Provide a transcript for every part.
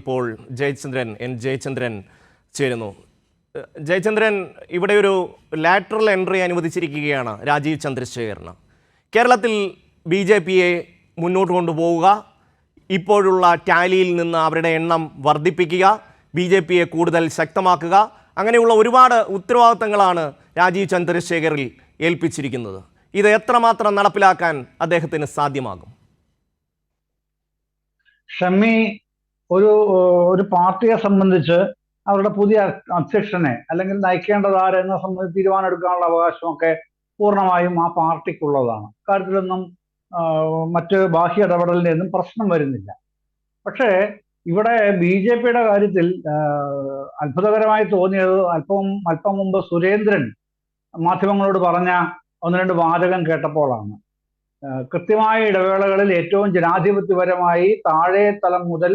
ഇപ്പോൾ ജയചന്ദ്രൻ എൻ ജയചന്ദ്രൻ ചേരുന്നു. ജയചന്ദ്രൻ ഇവിടെ ഒരു ലാറ്ററൽ എൻട്രി അനുവദിച്ചിരിക്കുകയാണ് രാജീവ് ചന്ദ്രശേഖറിന് കേരളത്തിൽ ബി ജെ പിയെ മുന്നോട്ട് കൊണ്ടുപോവുക ഇപ്പോഴുള്ള ടാലിയിൽ നിന്ന് അവരുടെ എണ്ണം വർദ്ധിപ്പിക്കുക ബി ജെ പിയെ കൂടുതൽ ശക്തമാക്കുക അങ്ങനെയുള്ള ഒരുപാട് ഉത്തരവാദിത്തങ്ങളാണ് രാജീവ് ചന്ദ്രശേഖറിൽ ഏൽപ്പിച്ചിരിക്കുന്നത്. ഇത് എത്രമാത്രം നടപ്പിലാക്കാൻ അദ്ദേഹത്തിന് സാധ്യമാകും? ഷമ്മി ഒരു ഒരു പാർട്ടിയെ സംബന്ധിച്ച് അവരുടെ പുതിയ അധ്യക്ഷനെ അല്ലെങ്കിൽ നയിക്കേണ്ടത് ആരെന്നെ സംബന്ധിച്ച് തീരുമാനം എടുക്കാനുള്ള അവകാശമൊക്കെ പൂർണമായും ആ പാർട്ടിക്കുള്ളതാണ്. കാര്യത്തിലൊന്നും മറ്റ് ബാഹ്യ ഇടപെടലിന്റെ ഒന്നും പ്രശ്നം വരുന്നില്ല. പക്ഷേ ഇവിടെ ബി ജെ പിയുടെ കാര്യത്തിൽ അത്ഭുതകരമായി തോന്നിയത് അല്പം അല്പം മുമ്പ് സുരേന്ദ്രൻ മാധ്യമങ്ങളോട് പറഞ്ഞ ഒന്ന് രണ്ട് വാചകം കേട്ടപ്പോഴാണ്. കൃത്യമായ ഇടവേളകളിൽ ഏറ്റവും ജനാധിപത്യപരമായി താഴെ തലം മുതൽ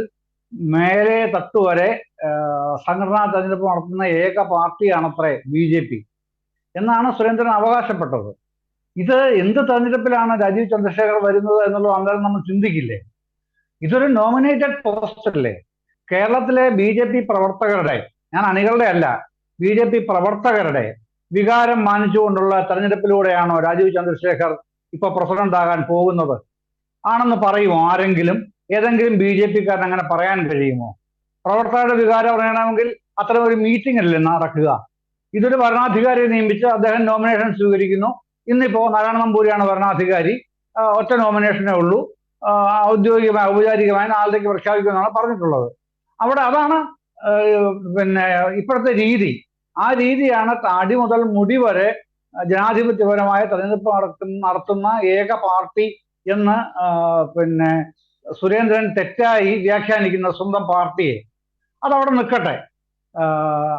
മേലെ തട്ടുവരെ സംഘടനാ തെരഞ്ഞെടുപ്പ് നടത്തുന്ന ഏക പാർട്ടിയാണത്രേ ബി ജെ പി. എന്നാണ് സുരേന്ദ്രൻ അവകാശപ്പെട്ടത്. ഇത് എന്ത് തെരഞ്ഞെടുപ്പിലാണ് രാജീവ് ചന്ദ്രശേഖർ വരുന്നത് എന്നുള്ളത് അന്നേരം നമ്മൾ ചിന്തിക്കില്ലേ? ഇതൊരു നോമിനേറ്റഡ് പോസ്റ്റ് അല്ലേ? കേരളത്തിലെ ബി ജെ പി പ്രവർത്തകരുടെ ഞാൻ അണികളുടെ അല്ല ബി ജെ പി പ്രവർത്തകരുടെ വികാരം മാനിച്ചുകൊണ്ടുള്ള തെരഞ്ഞെടുപ്പിലൂടെയാണോ രാജീവ് ചന്ദ്രശേഖർ ഇപ്പൊ പ്രസിഡന്റ് ആകാൻ പോകുന്നത്? ആണെന്ന് പറയുമോ ആരെങ്കിലും. ഏതെങ്കിലും ബി ജെ പിക്കാരൻ അങ്ങനെ പറയാൻ കഴിയുമോ? പ്രവർത്തകരുടെ വികാരം പറയണമെങ്കിൽ അത്തരം ഒരു മീറ്റിംഗ് അല്ലേ നടക്കുക? ഇതൊരു ഭരണാധികാരിയെ നിയമിച്ച് അദ്ദേഹം നോമിനേഷൻ സ്വീകരിക്കുന്നു. ഇന്നിപ്പോ നാരായണ നമ്പൂരിയാണ് ഭരണാധികാരി ഒറ്റ നോമിനേഷനേ ഉള്ളൂ. ഔദ്യോഗികമായി ഔപചാരികമായി നാളത്തേക്ക് പ്രഖ്യാപിക്കുമെന്നാണ് പറഞ്ഞിട്ടുള്ളത്. അവിടെ അതാണ് പിന്നെ ഇപ്പോഴത്തെ രീതി. ആ രീതിയാണ് താടി മുതൽ മുടി വരെ ജനാധിപത്യപരമായ തെരഞ്ഞെടുപ്പ് നടത്തുന്ന ഏക പാർട്ടി എന്ന് പിന്നെ സുരേന്ദ്രൻ തെറ്റായി വ്യാഖ്യാനിക്കുന്ന സ്വന്തം പാർട്ടിയെ അതവിടെ നിൽക്കട്ടെ.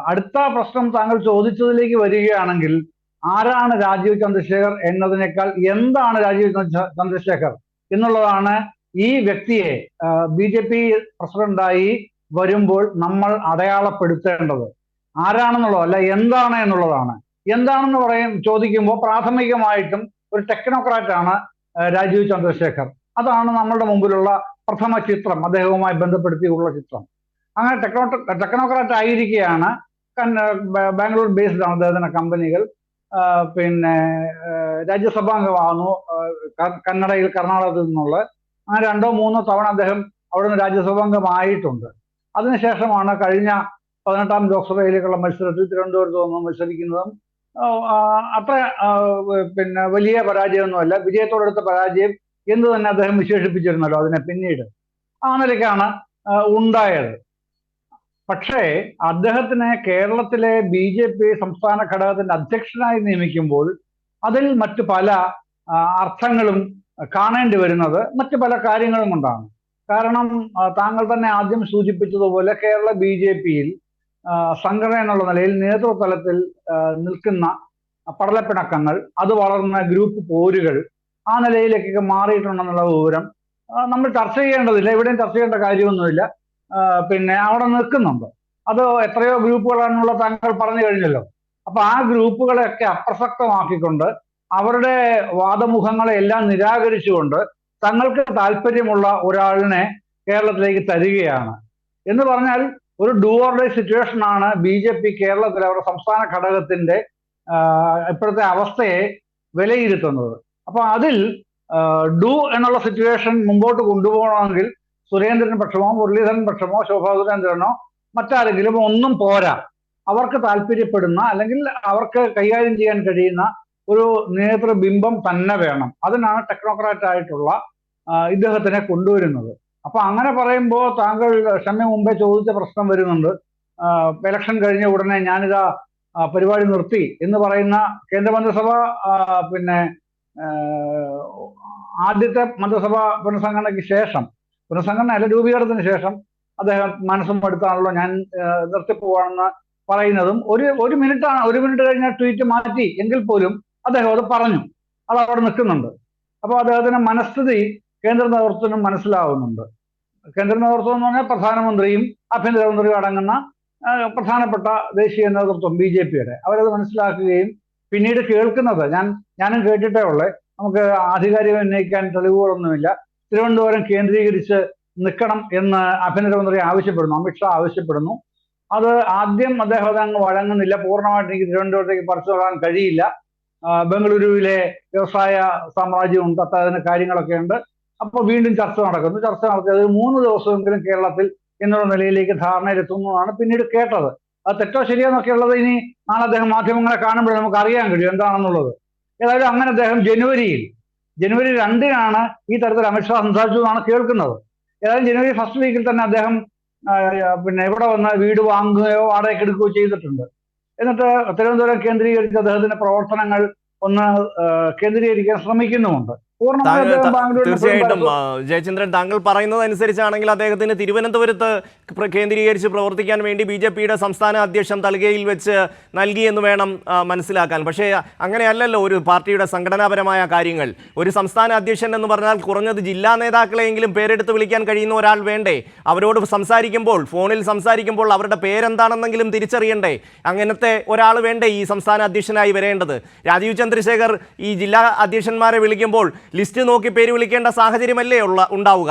അടുത്ത പ്രശ്നം താങ്കൾ ചോദിച്ചതിലേക്ക് വരികയാണെങ്കിൽ ആരാണ് രാജീവ് ചന്ദ്രശേഖർ എന്നതിനേക്കാൾ എന്താണ് രാജീവ് ചന്ദ്രശേഖർ എന്നുള്ളതാണ് ഈ വ്യക്തിയെ ബി ജെ പി പ്രസിഡന്റായി വരുമ്പോൾ നമ്മൾ അടയാളപ്പെടുത്തേണ്ടത്. ആരാണെന്നുള്ളത് അല്ല എന്താണ് എന്നുള്ളതാണ്. എന്താണെന്ന് പറയും ചോദിക്കുമ്പോൾ പ്രാഥമികമായിട്ടും ഒരു ടെക്നോക്രാറ്റാണ് രാജീവ് ചന്ദ്രശേഖർ. അതാണ് നമ്മളുടെ മുമ്പിലുള്ള പ്രഥമ ചിത്രം അദ്ദേഹവുമായി ബന്ധപ്പെടുത്തിയുള്ള ചിത്രം. അങ്ങനെ ടെക്നോ ടെക്നോക്രാറ്റ് ആയിരിക്കുകയാണ് ബാംഗ്ലൂർ ബേസ്ഡ് ആണ് അദ്ദേഹത്തിന്റെ കമ്പനികൾ. പിന്നെ രാജ്യസഭാംഗമാകുന്നു. കന്നഡയിൽ കർണാടകത്തിൽ നിന്നുള്ള. അങ്ങനെ രണ്ടോ മൂന്നോ തവണ അദ്ദേഹം അവിടെ നിന്ന് രാജ്യസഭാംഗമായിട്ടുണ്ട്. അതിനുശേഷമാണ് കഴിഞ്ഞ പതിനെട്ടാം ലോക്സഭയിലേക്കുള്ള മത്സരത്തിൽ തിരുവനന്തപുരത്ത് വന്ന് മത്സരിക്കുന്നതും അത്ര പിന്നെ വലിയ പരാജയമൊന്നുമല്ല. വിജയത്തോടെടുത്ത പരാജയം എന്ന് തന്നെ അദ്ദേഹം വിശേഷിപ്പിച്ചിരുന്നല്ലോ അതിനെ പിന്നീട്. ആ നിലയ്ക്കാണ് ഉണ്ടായത്. പക്ഷേ അദ്ദേഹത്തിനെ കേരളത്തിലെ ബി ജെ പി സംസ്ഥാന ഘടകത്തിന്റെ അധ്യക്ഷനായി നിയമിക്കുമ്പോൾ അതിൽ മറ്റു പല അർത്ഥങ്ങളും കാണേണ്ടി വരുന്നത് മറ്റു പല കാര്യങ്ങളും കൊണ്ടാണ്. കാരണം താങ്കൾ തന്നെ ആദ്യം സൂചിപ്പിച്ചതുപോലെ കേരള ബി ജെ പിയിൽ സംഘടന എന്നുള്ള നിലയിൽ നേതൃതലത്തിൽ തലത്തിൽ നിൽക്കുന്ന പടലപ്പിണക്കങ്ങൾ അത് വളർന്ന ഗ്രൂപ്പ് പോരുകൾ ആ നിലയിലേക്കൊക്കെ മാറിയിട്ടുണ്ടെന്നുള്ള വിവരം നമ്മൾ ചർച്ച ചെയ്യേണ്ടതില്ല. എവിടെയും ചർച്ച ചെയ്യേണ്ട കാര്യമൊന്നുമില്ല. പിന്നെ അവിടെ നിൽക്കുന്നുണ്ട്. അത് എത്രയോ ഗ്രൂപ്പുകളാണെന്നുള്ള താങ്കൾ പറഞ്ഞു കഴിഞ്ഞല്ലോ. അപ്പൊ ആ ഗ്രൂപ്പുകളെയൊക്കെ അപ്രസക്തമാക്കിക്കൊണ്ട് അവരുടെ വാദമുഖങ്ങളെ എല്ലാം നിരാകരിച്ചുകൊണ്ട് തങ്ങൾക്ക് താല്പര്യമുള്ള ഒരാളിനെ കേരളത്തിലേക്ക് തരികയാണ്. എന്ന് പറഞ്ഞാൽ ഒരു ഡൂവറുടെ സിറ്റുവേഷൻ ആണ് ബി ജെ പി കേരളത്തിലെ അവരുടെ സംസ്ഥാന ഘടകത്തിന്റെ ഇപ്പോഴത്തെ അവസ്ഥയെ വിലയിരുത്തുന്നത്. അപ്പൊ അതിൽ ഡു എന്നുള്ള സിറ്റുവേഷൻ മുമ്പോട്ട് കൊണ്ടുപോകണമെങ്കിൽ സുരേന്ദ്രൻ പക്ഷമോ മുരളീധരൻ പക്ഷമോ ശോഭാ സുരേന്ദ്രനോ മറ്റാരെങ്കിലും ഒന്നും പോരാ. അവർക്ക് താല്പര്യപ്പെടുന്ന അല്ലെങ്കിൽ അവർക്ക് കൈകാര്യം ചെയ്യാൻ കഴിയുന്ന ഒരു നേതൃബിംബം തന്നെ വേണം. അതിനാണ് ടെക്നോക്രാറ്റ് ആയിട്ടുള്ള ഇദ്ദേഹത്തിനെ കൊണ്ടുവരുന്നത്. അപ്പൊ അങ്ങനെ പറയുമ്പോൾ താങ്കൾ ക്ഷമ മുമ്പേ ചോദിച്ച പ്രശ്നം വരുന്നുണ്ട്. ഇലക്ഷൻ കഴിഞ്ഞ ഉടനെ ഞാനിതാ പരിപാടി നിർത്തി എന്ന് പറയുന്ന കേന്ദ്രമന്ത്രിസഭ പിന്നെ ആദ്യത്തെ മന്ത്രിസഭ പുനഃസംഘടനയ്ക്ക് ശേഷം പുനഃസംഘടന അല്ല രൂപീകരണത്തിന് ശേഷം അദ്ദേഹം മനസ്സും എടുത്താണല്ലോ ഞാൻ നിർത്തിപ്പോവാണെന്ന് പറയുന്നതും ഒരു ഒരു മിനിറ്റാണ് ഒരു മിനിറ്റ് കഴിഞ്ഞ ട്വീറ്റ് മാറ്റി എങ്കിൽ പോലും അദ്ദേഹം അത് പറഞ്ഞു. അത് അവിടെ നിൽക്കുന്നുണ്ട്. അപ്പോൾ അദ്ദേഹത്തിന് മനസ്ഥിതി കേന്ദ്ര നേതൃത്വത്തിനും മനസ്സിലാവുന്നുണ്ട്. കേന്ദ്ര നേതൃത്വം എന്ന് പറഞ്ഞാൽ പ്രധാനമന്ത്രിയും ആഭ്യന്തരമന്ത്രിയും അടങ്ങുന്ന പ്രധാനപ്പെട്ട ദേശീയ നേതൃത്വം ബി ജെ പിയുടെ. അവരത് മനസ്സിലാക്കുകയും പിന്നീട് കേൾക്കുന്നത്. ഞാൻ ഞാനും കേട്ടിട്ടേ ഉള്ളേ. നമുക്ക് ആധികാരികം ഉന്നയിക്കാൻ തെളിവുകളൊന്നുമില്ല. തിരുവനന്തപുരം കേന്ദ്രീകരിച്ച് നിൽക്കണം എന്ന് ആഭ്യന്തരമന്ത്രി ആവശ്യപ്പെടുന്നു. അമിത്ഷാ ആവശ്യപ്പെടുന്നു. അത് ആദ്യം അദ്ദേഹം അതങ്ങ് വഴങ്ങുന്നില്ല. പൂർണമായിട്ട് എനിക്ക് തിരുവനന്തപുരത്തേക്ക് പറിച്ചു തൊടാൻ കഴിയില്ല. ബംഗളൂരുവിലെ വ്യവസായ സാമ്രാജ്യവും അത്തരത്തിന് കാര്യങ്ങളൊക്കെ ഉണ്ട്. അപ്പോൾ വീണ്ടും ചർച്ച നടക്കുന്നു. ചർച്ച നടത്തിയത് മൂന്ന് ദിവസമെങ്കിലും കേരളത്തിൽ എന്നുള്ള നിലയിലേക്ക് ധാരണയിലെത്തുന്നതാണ് പിന്നീട് കേട്ടത്. അത് തെറ്റോ ശരിയാന്നൊക്കെയുള്ളത് ഇനി നാളെ അദ്ദേഹം മാധ്യമങ്ങളെ കാണുമ്പോൾ നമുക്ക് അറിയാൻ കഴിയും. എന്താണെന്നുള്ളത്? ഏതായാലും അങ്ങനെ അദ്ദേഹം ജനുവരിയിൽ ജനുവരി രണ്ടിനാണ് ഈ തരത്തിൽ അമിത്ഷാ സംസാരിച്ചു എന്നാണ് കേൾക്കുന്നത്. ഏതായാലും ജനുവരി ഫസ്റ്റ് വീക്കിൽ തന്നെ അദ്ദേഹം പിന്നെ ഇവിടെ വന്ന് വീട് വാങ്ങുകയോ വാടകയ്ക്ക് എടുക്കുകയോ ചെയ്തിട്ടുണ്ട്. എന്നിട്ട് തിരുവനന്തപുരം കേന്ദ്രീകരിച്ച് അദ്ദേഹത്തിന്റെ പ്രവർത്തനങ്ങൾ ഒന്ന് കേന്ദ്രീകരിക്കാൻ ശ്രമിക്കുന്നുമുണ്ട്. തീർച്ചയായിട്ടും ജയചന്ദ്രൻ താങ്കൾ പറയുന്നത് അനുസരിച്ചാണെങ്കിൽ അദ്ദേഹത്തിന് തിരുവനന്തപുരത്ത് കേന്ദ്രീകരിച്ച് പ്രവർത്തിക്കാൻ വേണ്ടി ബി ജെ പിയുടെ സംസ്ഥാന അധ്യക്ഷൻ തൽകയിൽ വെച്ച് നൽകി എന്ന് വേണം മനസ്സിലാക്കാൻ. പക്ഷേ അങ്ങനെയല്ലല്ലോ ഒരു പാർട്ടിയുടെ സംഘടനാപരമായ കാര്യങ്ങൾ. ഒരു സംസ്ഥാന അധ്യക്ഷൻ എന്ന് പറഞ്ഞാൽ കുറഞ്ഞത് ജില്ലാ നേതാക്കളെയെങ്കിലും പേരെടുത്ത് വിളിക്കാൻ കഴിയുന്ന ഒരാൾ വേണ്ടേ? അവരോട് സംസാരിക്കുമ്പോൾ ഫോണിൽ സംസാരിക്കുമ്പോൾ അവരുടെ പേരെന്താണെന്നെങ്കിലും തിരിച്ചറിയണ്ടേ? അങ്ങനത്തെ ഒരാൾ വേണ്ടേ ഈ സംസ്ഥാന അധ്യക്ഷനായി വരേണ്ടത്? രാജീവ് ചന്ദ്രശേഖർ ഈ ജില്ലാ അധ്യക്ഷന്മാരെ വിളിക്കുമ്പോൾ ലിസ്റ്റ് നോക്കി പേര് വിളിക്കേണ്ട സാഹചര്യമല്ലേ ഉള്ള ഉണ്ടാവുക.